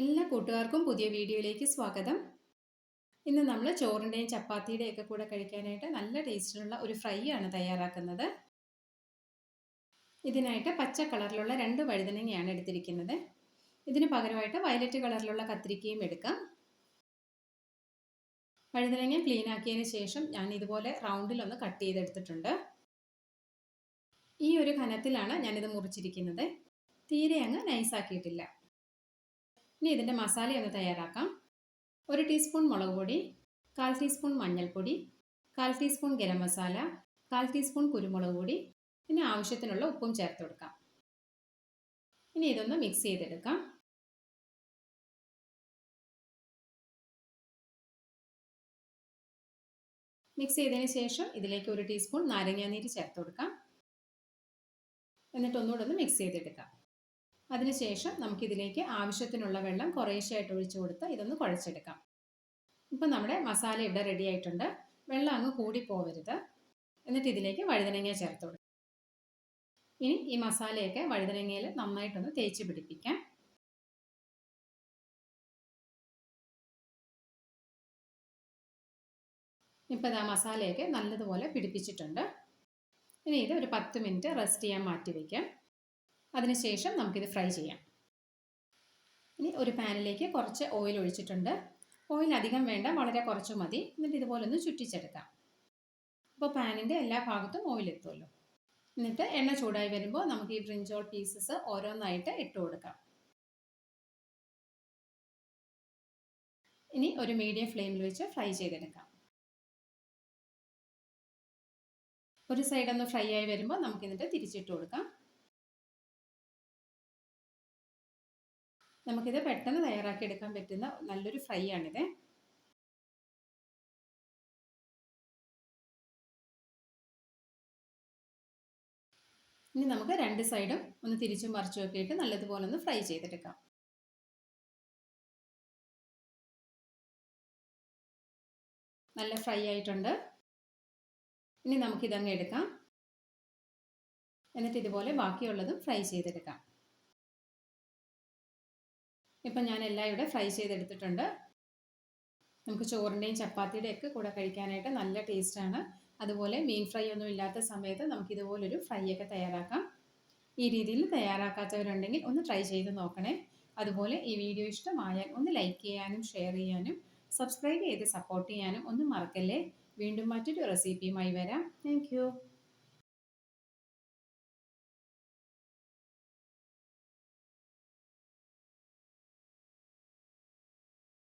എല്ലാ കൂട്ടുകാർക്കും പുതിയ വീഡിയോയിലേക്ക് സ്വാഗതം. ഇന്ന് നമ്മൾ ചോറിന്റെയും ചപ്പാത്തിയുടെയും ഒക്കെ കൂടെ കഴിക്കാനായിട്ട് നല്ല ടേസ്റ്റിലുള്ള ഒരു ഫ്രൈ ആണ് തയ്യാറാക്കുന്നത്. ഇതിനായിട്ട് പച്ച കളറിലുള്ള രണ്ട് വഴുതനങ്ങയാണ് എടുത്തിരിക്കുന്നത്. ഇതിന് പകരമായിട്ട് വയലറ്റ് കളറിലുള്ള കത്തിരിക്കയും എടുക്കാം. വഴുതനങ്ങ ക്ലീൻ ആക്കിയതിന് ശേഷം ഞാൻ ഇതുപോലെ റൗണ്ടിലൊന്ന് കട്ട് ചെയ്തെടുത്തിട്ടുണ്ട്. ഈ ഒരു കനത്തിലാണ് ഞാനിത് മുറിച്ചിരിക്കുന്നത്. തീരെ അങ്ങ് നൈസാക്കിയിട്ടില്ല ഇനി ഇതിന്റെ മസാല ഒന്ന് തയ്യാറാക്കാം. ഒരു ടീസ്പൂൺ മുളക് പൊടി കാൽ ടീസ്പൂൺ മഞ്ഞൾപ്പൊടി കാൽ ടീസ്പൂൺ ഗരം മസാല കാൽ ടീസ്പൂൺ കുരുമുളക് പൊടി പിന്നെ ആവശ്യത്തിനുള്ള ഉപ്പും ചേർത്ത് കൊടുക്കാം. ഇനി ഇതൊന്ന് മിക്സ് ചെയ്തെടുക്കാം. മിക്സ് ചെയ്തതിന് ശേഷം ഇതിലേക്ക് ഒരു ടീസ്പൂൺ നാരങ്ങാനീര് ചേർത്ത് കൊടുക്കാം. എന്നിട്ട് ഒന്നുകൂടെ ഒന്ന് മിക്സ് ചെയ്തെടുക്കാം. അതിനുശേഷം നമുക്കിതിലേക്ക് ആവശ്യത്തിനുള്ള വെള്ളം കുറേശ്ശായിട്ട് ഒഴിച്ചു കൊടുത്ത് ഇതൊന്ന് കുഴച്ചെടുക്കാം. ഇപ്പം നമ്മുടെ മസാല ഇവിടെ റെഡി ആയിട്ടുണ്ട്. വെള്ളം അങ്ങ് കൂടി പോവരുത് എന്നിട്ട് ഇതിലേക്ക് വഴുതനങ്ങ ചേർത്ത് കൊടുക്കാം. ഇനി ഈ മസാലയൊക്കെ വഴുതനങ്ങയിൽ നന്നായിട്ടൊന്ന് തേച്ച് പിടിപ്പിക്കാം. ഇപ്പം ഇതാ മസാലയൊക്കെ നല്ലതുപോലെ പിടിപ്പിച്ചിട്ടുണ്ട്. ഇനി ഇത് ഒരു പത്ത് മിനിറ്റ് റെസ്റ്റ് ചെയ്യാൻ മാറ്റി വയ്ക്കാം. അതിനുശേഷം നമുക്കിത് ഫ്രൈ ചെയ്യാം. ഇനി ഒരു പാനിലേക്ക് കുറച്ച് ഓയിൽ ഒഴിച്ചിട്ടുണ്ട്. ഓയിൽ അധികം വേണ്ട വളരെ കുറച്ച് മതി. എന്നിട്ട് ഇതുപോലെ ഒന്ന് ചുറ്റിച്ചെടുക്കാം. അപ്പോൾ പാനിന്റെ എല്ലാ ഭാഗത്തും ഓയിൽ എത്തുമല്ലോ. എന്നിട്ട് എണ്ണ ചൂടായി വരുമ്പോൾ നമുക്ക് ഈ ബ്രിഞ്ചോൾ പീസസ് ഓരോന്നായിട്ട് ഇട്ട് കൊടുക്കാം. ഇനി ഒരു മീഡിയം ഫ്ലെയിമിൽ വെച്ച് ഫ്രൈ ചെയ്തെടുക്കാം. ഒരു സൈഡ് ഒന്ന് ഫ്രൈ ആയി വരുമ്പോൾ നമുക്ക് എന്നിട്ട് തിരിച്ചിട്ട് കൊടുക്കാം. നമുക്കിത് പെട്ടെന്ന് തയ്യാറാക്കി എടുക്കാൻ പറ്റുന്ന നല്ലൊരു ഫ്രൈ ആണിത് ഇനി നമുക്ക് രണ്ട് സൈഡും ഒന്ന് തിരിച്ചും മറിച്ചും ഒക്കെ ഇട്ട് നല്ലതുപോലെ ഒന്ന് ഫ്രൈ ചെയ്തെടുക്കാം. നല്ല ഫ്രൈ ആയിട്ടുണ്ട്. ഇനി നമുക്കിതങ്ങ് എടുക്കാം. എന്നിട്ട് ഇതുപോലെ ബാക്കിയുള്ളതും ഫ്രൈ ചെയ്തെടുക്കാം. ഇപ്പം ഞാൻ എല്ലാം ഇവിടെ ഫ്രൈ ചെയ്തെടുത്തിട്ടുണ്ട്. നമുക്ക് ചോറിന്റെയും ചപ്പാത്തിയുടെയും ഒക്കെ കൂടെ കഴിക്കാനായിട്ട് നല്ല ടേസ്റ്റാണ്. അതുപോലെ മീൻ ഫ്രൈ ഒന്നും ഇല്ലാത്ത സമയത്ത് നമുക്ക് ഇതുപോലൊരു ഫ്രൈ ഒക്കെ തയ്യാറാക്കാം. ഈ രീതിയിൽ തയ്യാറാക്കാത്തവരുണ്ടെങ്കിൽ ഒന്ന് ട്രൈ ചെയ്ത് നോക്കണേ. അതുപോലെ ഈ വീഡിയോ ഇഷ്ടമായാൽ ഒന്ന് ലൈക്ക് ചെയ്യാനും ഷെയർ ചെയ്യാനും സബ്സ്ക്രൈബ് ചെയ്ത് സപ്പോർട്ട് ചെയ്യാനും ഒന്നും മറക്കല്ലേ. വീണ്ടും മറ്റൊരു റെസിപ്പിയുമായി വരാം. താങ്ക്